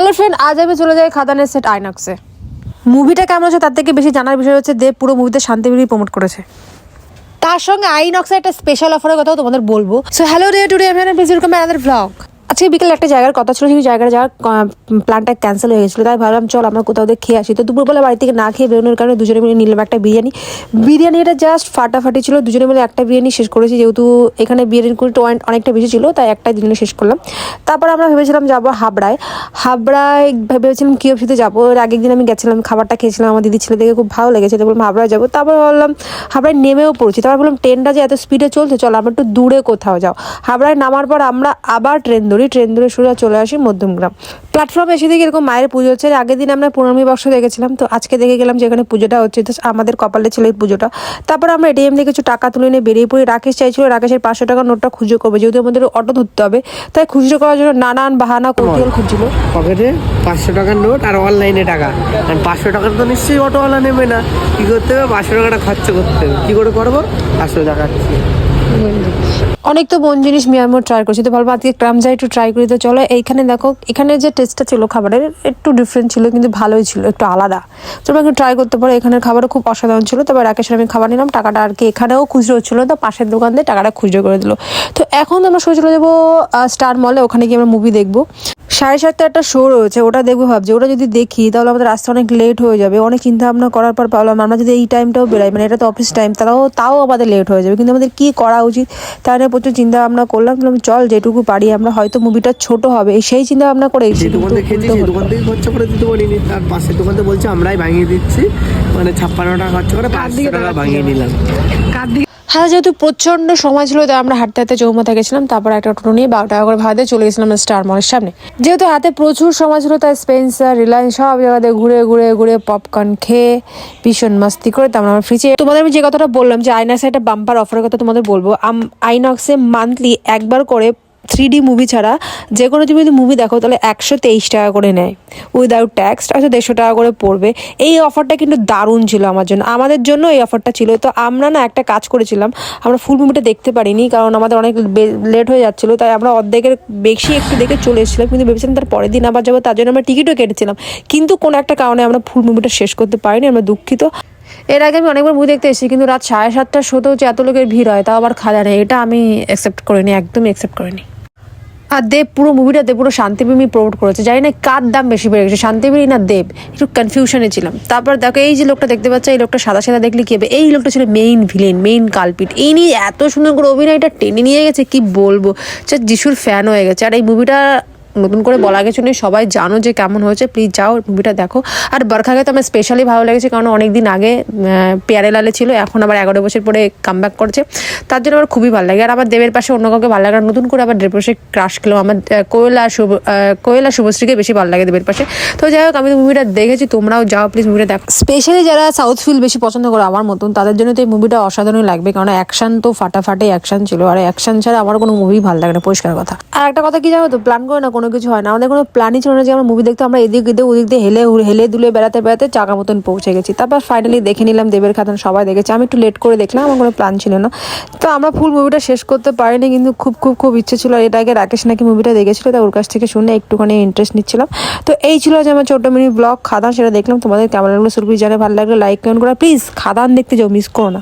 Hello friend আজ আমি চলে যাই খাদানের সেট আইনক্সে মুভিটা কেমন আছে তার থেকে বেশি জানার বিষয় হচ্ছে, দেব পুরো মুভিতে শান্তিবিরি প্রমোট করেছে। তার সঙ্গে আইনক্সে একটা স্পেশাল অফারের কথাও তোমাদের বলব। সো হ্যালো ডে টুডে আমি প্লিজ ভ্লগ আজকে বিকেলে একটা জায়গার কথা ছিল, সেই জায়গায় যাওয়ার প্ল্যানটা ক্যান্সেল হয়ে গেছিল। তাই ভাবলাম, চল আমরা কোথাও দিয়ে খেয়ে আসি। তো দুপুরবেলা বাড়ি থেকে না খেয়ে বেরোনোর কারণে দুজনে মিলে নিলাম একটা বিরিয়ানি। বিরিয়ানিটা জাস্ট ফাটাফাটি ছিল, দুজনে মিলে একটা বিরিয়ানি শেষ করেছি, যেহেতু এখানে বিরিয়ানি কোয়ান্টিটি অনেকটা বেশি ছিল, তাই একটা দিনে শেষ করলাম। তারপর আমরা ভেবেছিলাম যাব হাবড়ায়। হাবড়ায় ভেবেছিলাম কিওফিতে যাব, এর আগের দিন আমি গেছিলাম, খাবারটা খেয়েছিলাম, আমার দিদি ছেলে দেখে খুব ভালো লেগেছে তো বললাম হাবড়ায় যাব। তারপর বললাম হাবড়ায় নেমেও পড়ছি, তারপর বললাম ট্রেনটা যে এত স্পিডে চলছে, চল আমরা একটু দূরে কোথাও যাও। হাবড়ায় নামার পর আমরা আবার ট্রেন ধরি ট্রেন ধরে সোজা চলে আসি মধ্যমগ্রাম। প্ল্যাটফর্মে এসে দেখি এরকম মায়ের পুজো হচ্ছে। আগের দিন আমরা পূর্ণমী বর্ষ দেখেছিলাম। তো আজকে দেখে গেলাম যে এখানে পুজোটা হচ্ছে। তো আমাদের কপালে ছিল এই পুজোটা। তারপর আমরা এটিএম থেকে কিছু টাকা তুলে নিয়ে বেরিয়ে পড়ি। রাকেশ চাইছিল রাকেশের পাঁচশো টাকার নোটটা খুঁজো করবে। যেহেতু আমাদের অটো ধরতে হবে। তাই খুচরো করার জন্য নানান বাহানা কৌতূহল খুঁজছিল। পকেটে পাঁচশো টাকার নোট আর অনলাইনে টাকা। কারণ পাঁচশো টাকা তো নিশ্চয়ই অটোওয়ালা নেবে না। কী করতে হবে? পাঁচশো টাকাটা খরচ করতে হবে। কী করে করব? পাঁচশো টাকা অনেক তো বোন জিনিস মিয়ামোর ট্রাই করছি। তো ভাবলাম, আজকে ক্রাম যাই, একটু ট্রাই করি। তো চলো, এইখানে দেখো, এখানে যে টেস্টটা ছিল খাবারের, একটু ডিফারেন্ট ছিল, কিন্তু ভালোই ছিল, একটু আলাদা। তোমরা একটু ট্রাই করতে পারো, এখানের খাবারও খুব অসাধারণ ছিল। তারপর রাকেশের আমি খাবার নিলাম, টাকাটা আর কি এখানেও খুচরো হচ্ছিল তো পাশের দোকান দিয়ে টাকাটা খুচরো করে দিল। তো এখন আমরা সোজা চলে যাব স্টার মলে ওখানে গিয়ে আমরা মুভি দেখব। সাড়ে সাতটা একটা শো রয়েছে ওটা দেখব ভাবছি। ওটা যদি দেখি তাহলে আমাদের আসতে অনেক লেট হয়ে যাবে। অনেক চিন্তা ভাবনা করার পর ভাবলাম আমরা যদি এই টাইমটাও বেরাই মানে এটা তো অফিস টাইম তাও তাও আমাদের লেট হয়ে যাবে। কিন্তু আমাদের কি করা উচিত তাই নিয়ে প্রচুর চিন্তা ভাবনা করলাম। বললাম চল যেটুকু পারি আমরা হয়তো মুভিটা ছোট হবে সেই চিন্তা ভাবনা করে এসেছি দোকান থেকে খরচা করে দিতে পারিনি। তার পাশের বলছে আমরাই ভাঙিয়ে দিচ্ছি। মানে ছাপ্পান্ন টাকা খরচা করে পাঁচশো টাকা ভাঙিয়ে নিলাম। হ্যাঁ যেহেতু প্রচণ্ড সময় ছিল, তাই আমরা হাঁটতে হাঁটতে চৌমাথা গেছিলাম, তারপর একটা টোটো নিয়ে বারো টাকা করে ভাড়া চলে গেছিলাম স্টার মলের সামনে। যেহেতু হাতে প্রচুর সময় ছিল, তাই স্পেন্সার রিলায়েন্স সব জায়গাতে ঘুরে ঘুরে ঘুরে পপকর্ন খেয়ে ভীষণ মাস্তি করে তারপর আমার ফ্রিজে তোমাদের আমি যে কথাটা বললাম, যে আইনাক্সে একটা বাম্পার অফারের কথা তোমাদের বলব আইনক্সে মান্থলি একবার করে থ্রি ডি মুভি ছাড়া যে কোনো তুমি যদি মুভি দেখো, তাহলে একশো তেইশ টাকা করে নেয়। উইদাউট ট্যাক্স হয়তো দেড়শো টাকা করে পড়বে। এই অফারটা কিন্তু দারুণ ছিল আমার জন্য। আমাদের জন্য এই অফারটা ছিল। তো আমরা না একটা কাজ করেছিলাম, আমরা ফুল মুভিটা দেখতে পারিনি, কারণ আমাদের অনেক লেট হয়ে যাচ্ছিল। তাই আমরা অর্ধেকের বেশি একটু দেখে চলে এসেছিলাম, কিন্তু ভেবেছিলাম তার পরের দিন আবার যাব, তার জন্য আমরা টিকিটও কেটেছিলাম। কিন্তু কোনো একটা কারণে আমরা ফুল মুভিটা শেষ করতে পারিনি, আমরা দুঃখিত। এর আগে আমি অনেকবার মুভি দেখতে এসেছি, কিন্তু রাত সাড়ে সাতটার শোতেও যে এত লোকের ভিড় হয়, তাও আবার খাদা নেই এটা আমি অ্যাকসেপ্ট করিনি, একদমই অ্যাকসেপ্ট করিনি। আর দেব, পুরো মুভিটা দেব, পুরো শান্তিপ্রেমী প্রমোট করেছে। জানি না কার দাম বেশি বেড়ে গেছে শান্তিপ্রেমী না দেব? একটু কনফিউশনে ছিলাম। তারপর দেখো, এই যে লোকটা দেখতে পাচ্ছ, এই লোকটা সাদা সাদা দেখলে কি হবে? এই লোকটা ছিল মেইন ভিলেন মেইন কালপিট এই নিয়ে এত সুন্দর করে অভিনয়টা টেনে নিয়ে গেছে, কি বলব? যা যিশুর ফ্যান হয়ে গেছে। আর এই মুভিটা নতুন করে বলা কিছু নেই সবাই জানো যে কেমন হয়েছে। প্লিজ যাও মুভিটা দেখো। আর বরখাকে তো আমার স্পেশালি ভালো লেগেছে কারণ অনেক দিন আগে পেয়ারে লালে ছিল এখন আবার এগারো বছর পরে কাম করছে। তার জন্য আমার খুবই ভালো লাগে। আর আমার দেবের পাশে অন্য কাউকে ভালো লাগে আর নতুন করে আবার দেবের পাশে ক্রাশ খেলো আমার কোয়েলা শুভ আহ, কোয়েলা শুভশ্রীকে বেশি ভালো লাগে দেবের পাশে। তো যাই হোক আমি তো মুভিটা দেখেছি তোমরাও যাও প্লিজ মুভিটা দেখো। স্পেশালি যারা সাউথ ফিল বেশি পছন্দ করে আমার মতন তাদের জন্য তো এই মুভিটা অসাধারণ লাগবে। কারণ অ্যাকশন তো ফাটাফাটি অ্যাকশন ছিল। আর অ্যাকশন ছাড়া আমার কোনো মুভি ভালো লাগে না পরিষ্কার কথা। আর একটা কথা কি জানো তো? প্ল্যান করে না কোনো কিছু হয় না। আমাদের কোনো প্ল্যানই ছিল না যে আমরা মুভি দেখতে, আমরা এদিক এদিক ওদিক দিয়ে হেলে হেলে দুলে বেড়াতে বেড়াতে চাকা মতন পৌঁছে গেছি। তারপর ফাইনালি দেখে নিলাম দেবের খাতান সবাই দেখেছে। আমি একটু লেট করে দেখলাম, আমার কোনো প্ল্যান ছিল না। তো আমরা ফুল মুভিটা শেষ করতে পারিনি, কিন্তু খুব খুব খুব ইচ্ছে ছিল। এর আগে রাকেশ নাকি মুভিটা দেখেছিল তাই ওর কাছ থেকে শুনে একটুখানি ইন্টারেস্ট নিচ্ছিলাম। তো এই ছিল যে আমার ছোট্ট মিনি ব্লগ খাদান সেটা দেখলাম। তোমাদের কেমন লাগল? সুরভি জানে ভালো লাগল লাইক কমেন্ট করা। প্লিজ খাদান দেখতে যাও মিস করো না।